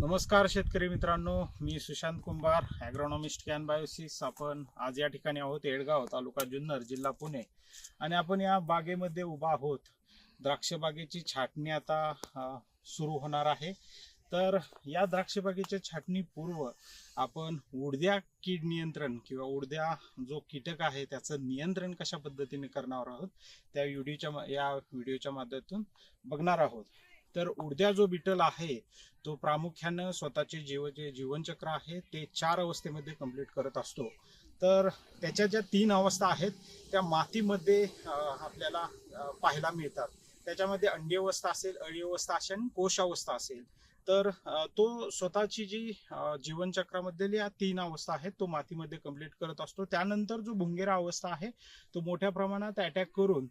नमस्कार शेतकरी मित्रांनो मी Sushant Kumbhar agronomist Kan Biosys आपण आज या ठिकाणी आहोत येडगाव तालुका जुन्नर जिल्हा पुणे. आणि आपण या बागेमध्ये उभा आहोत. द्राक्ष बागेची छाटणी आता सुरू होणार आहे. तर या द्राक्ष बागेच्या छाटणी पूर्व आपण उडद्या कीड नियंत्रण किंवा उडद्या जो कीटक आहे त्याचं नियंत्रण कशा पद्धतीने करणार आहोत त्या व्हिडिओच्या या व्हिडिओच्या माध्यमातून बघणार आहोत. तर उडद्या जो बिटल आहे तो प्रामुख्यानं स्वतःचे जीव जे जीवनचक्र आहे ते चार अवस्थेमध्ये कंप्लीट करत असतो. तर त्याच्या ज्या तीन अवस्था आहेत त्या मातीमध्ये आपल्याला पाहायला मिळतात. त्याच्यामध्ये अंडी अवस्था असेल अळी अवस्था असेल कोश अवस्था असेल. तर तो स्वतःची जी अं, जीवनचक्रामधली या तीन अवस्था आहेत. तो मातीमध्ये कंप्लीट करत असतो. त्यानंतर जो भुंगेरा अवस्था आहे तो मोठ्या प्रमाणात अटॅक करून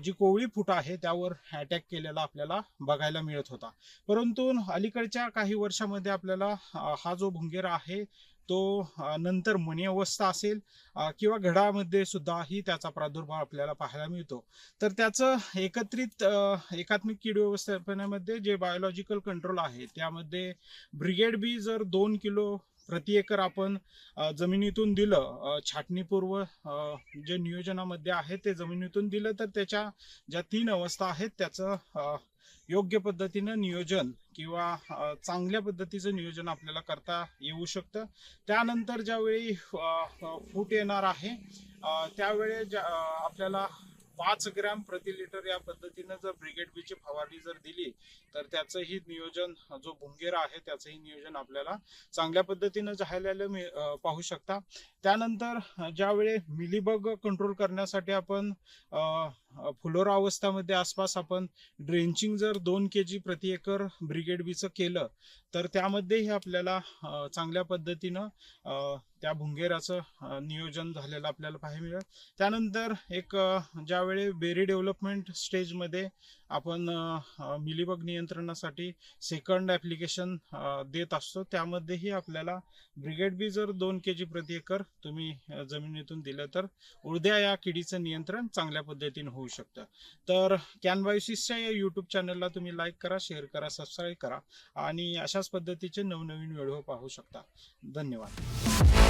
जी कोवळी फुट आहे त्यावर अटॅक केलेला आपल्याला बघायला मिळत होता. परंतु अलीकडच्या काही वर्षामध्ये आपल्याला हा जो भुंगेरा आहे तो नंतर मनी अवस्था असेल किंवा घडामध्ये सुद्धाही त्याचा प्रादुर्भाव आपल्याला पाहायला मिळतो. तर त्याचं एकत्रित एकात्मिक कीड व्यवस्थापनामध्ये जे बायोलॉजिकल कंट्रोल आहे त्यामध्ये ब्रिगेड बी जर दोन किलो प्रति एकर आपण जमिनीतून दिलं छाटणीपूर्व जे नियोजनामध्ये आहे ते जमिनीतून दिलं तर त्याच्या ज्या तीन अवस्था आहेत त्याचं योग्य पद्धतीनं नियोजन किंवा चांगल्या पद्धतीचं नियोजन आपल्याला करता येऊ शकतं. त्यानंतर ज्यावेळी फूट येणार आहे त्यावेळी ज्या- आपल्याला पाच ग्रॅम प्रति लिटर या पद्धतीनं जर ब्रिगेड बीची फवारणी जर दिली तर त्याचंही नियोजन जो भुंगेरा आहे त्याचंही नियोजन आपल्याला चांगल्या पद्धतीनं झालेलं मी पाहू शकता. त्यानंतर ज्यावेळी मिलीबग कंट्रोल करण्यासाठी आपण फुलोरा अवस्थामध्ये आसपास आपण ड्रेंचिंग जर दोन के जी प्रति एकर ब्रिगेड बीचं केलं तर त्यामध्येही आपल्याला चांगल्या पद्धतीनं त्या भुंगेराचं नियोजन झालेलं आपल्याला पाहायला मिळेल. त्यानंतर एक ज्या त्यावेळी बेरी डेव्हलपमेंट स्टेजमध्ये आपण मिलीबग नियंत्रणासाठी सेकंड ॲप्लिकेशन देत असतो त्यामध्येही आपल्याला ब्रिगेड बी जर दोन के जी प्रति एकर तुम्ही जमिनीतून दिलं तर उद्या या किडीचं नियंत्रण चांगल्या पद्धतीने होऊ शकतं. तर कॅनवायसिसच्या या यूट्यूब चॅनलला तुम्ही लाईक करा शेअर करा सबस्क्राईब करा आणि अशाच पद्धतीचे नवनवीन व्हिडिओ पाहू शकता. धन्यवाद.